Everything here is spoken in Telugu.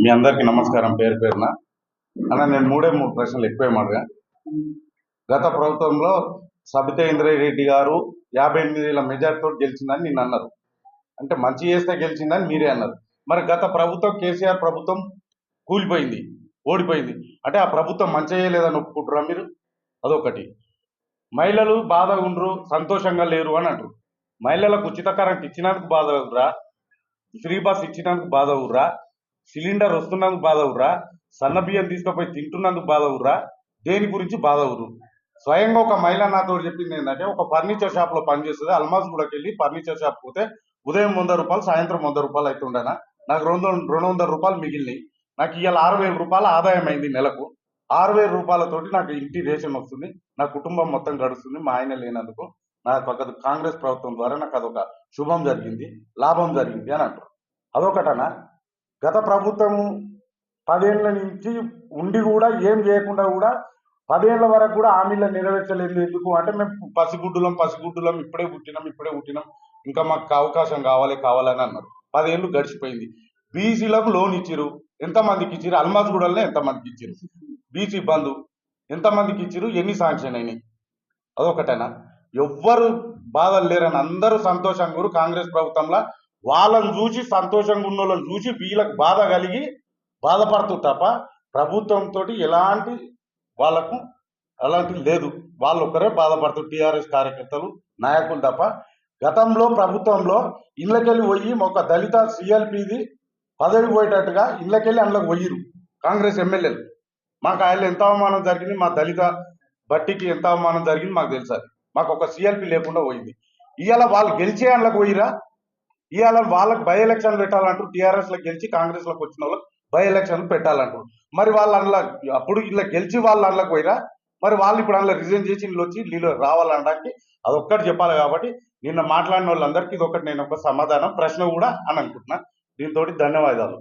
మీ అందరికీ నమస్కారం పేరు పేరున. అన్న నేను మూడే మూడు ప్రశ్నలు ఎక్కువే మాడగా గత ప్రభుత్వంలో సబితా రెడ్డి గారు యాభై ఎనిమిది మెజార్టీతో గెలిచిందని నేను అన్నారు. అంటే మంచి చేస్తే గెలిచిందని మీరే అన్నారు. మరి గత ప్రభుత్వం కేసీఆర్ ప్రభుత్వం కూలిపోయింది ఓడిపోయింది. అంటే ఆ ప్రభుత్వం మంచి చేయలేదని ఒప్పుకుంటారా మీరు? అదొకటి. మహిళలు బాధగా ఉండరు సంతోషంగా లేరు అని అంటారు మహిళలకు ఉచిత కరెంట్ ఇచ్చినందుకు బాధ ఫ్రీ బస్ ఇచ్చినందుకు బాధ ఊర్రా సిలిండర్ వస్తున్నందుకు బాధ ఊర్రా సన్న బియ్యం తీసుకుపోయి తింటున్నందుకు బాధ ఊర్రా దేని గురించి బాధ ఊరు స్వయంగా ఒక మహిళ నాతో చెప్పింది ఏంటంటే ఒక ఫర్నిచర్ షాప్లో పనిచేస్తుంది అల్మాజ్ కూడా వెళ్ళి ఫర్నిచర్ షాప్ పోతే ఉదయం వంద రూపాయలు సాయంత్రం వంద రూపాయలు అవుతుండేనా నాకు రెండు రెండు వందల రూపాయలు మిగిలినాయి. నాకు ఇవాళ ఆరు వేల రూపాయల ఆదాయం అయింది నెలకు. ఆరు వేల రూపాయలతోటి నాకు ఇంటి రేషన్ వస్తుంది నా కుటుంబం మొత్తం గడుస్తుంది మా ఆయన లేనందుకు. నాకు ఒక కాంగ్రెస్ ప్రభుత్వం ద్వారా నాకు అదొక శుభం జరిగింది లాభం జరిగింది అని అంటారు. అదొకటనా? గత ప్రభుత్వము పదేళ్ళ నుంచి ఉండి కూడా ఏం చేయకుండా కూడా పదేళ్ళ వరకు కూడా హామీలను నెరవేర్చలేదు ఎందుకు? అంటే మేము పసిగుడ్డులం పసిగుడ్డులం ఇప్పుడే పుట్టినాం ఇప్పుడే పుట్టినాం ఇంకా మాకు అవకాశం కావాలి కావాలని అన్నారు. పదేళ్ళు గడిచిపోయింది. బీసీలకు లోన్ ఇచ్చిరు ఎంతమందికి ఇచ్చిరు అల్మాజ్ గూడల్నే ఎంతమందికి ఇచ్చిరు బీసీ బంధు ఎంతమందికి ఇచ్చిరు ఎన్ని శాంక్షన్ అయినాయి? అదొకటేనా? ఎవ్వరు బాధలు లేరని అందరూ సంతోషంగా ఉన్నారు. కాంగ్రెస్ ప్రభుత్వంలో వాళ్ళని చూసి సంతోషంగా ఉన్న వాళ్ళని చూసి వీళ్ళకి బాధ కలిగి బాధపడుతూ తప్ప ప్రభుత్వంతో ఎలాంటి వాళ్ళకు అలాంటిది లేదు. వాళ్ళు ఒక్కరే బాధపడుతూ టీఆర్ఎస్ కార్యకర్తలు నాయకులు తప్ప. గతంలో ప్రభుత్వంలో ఇళ్ళకెళ్ళి పోయి ఒక దళిత సిఎల్పిది పదవి పోయేటట్టుగా ఇళ్ళకెళ్ళి అందులోకి పోయిరు కాంగ్రెస్ ఎమ్మెల్యేలు. మాకు ఆయన ఎంత అవమానం జరిగింది? మా దళిత బట్టికి ఎంత అవమానం జరిగింది? మాకు తెలుసు మాకు ఒక సిఎల్పి లేకుండా పోయింది. ఇవాళ వాళ్ళు గెలిచే అండ్లకు పోయిరా? ఇవాళ వాళ్ళకి బై ఎలక్షన్ పెట్టాలంటారు టీఆర్ఎస్లో గెలిచి కాంగ్రెస్లోకి వచ్చిన వాళ్ళు బై ఎలక్షన్ పెట్టాలంటారు మరి వాళ్ళు అందులో అప్పుడు ఇలా గెలిచి వాళ్ళు అండ్లకు పోయిరా? మరి వాళ్ళు ఇప్పుడు అందులో రిజైన్ చేసి వీళ్ళు వచ్చి వీళ్ళు రావాలనడానికి ఒక్కటి చెప్పాలి కాబట్టి నిన్న మాట్లాడిన వాళ్ళందరికీ ఇది ఒకటి నేను ఒక సమాధానం ప్రశ్న కూడా అని అనుకుంటున్నా. దీంతో ధన్యవాదాలు.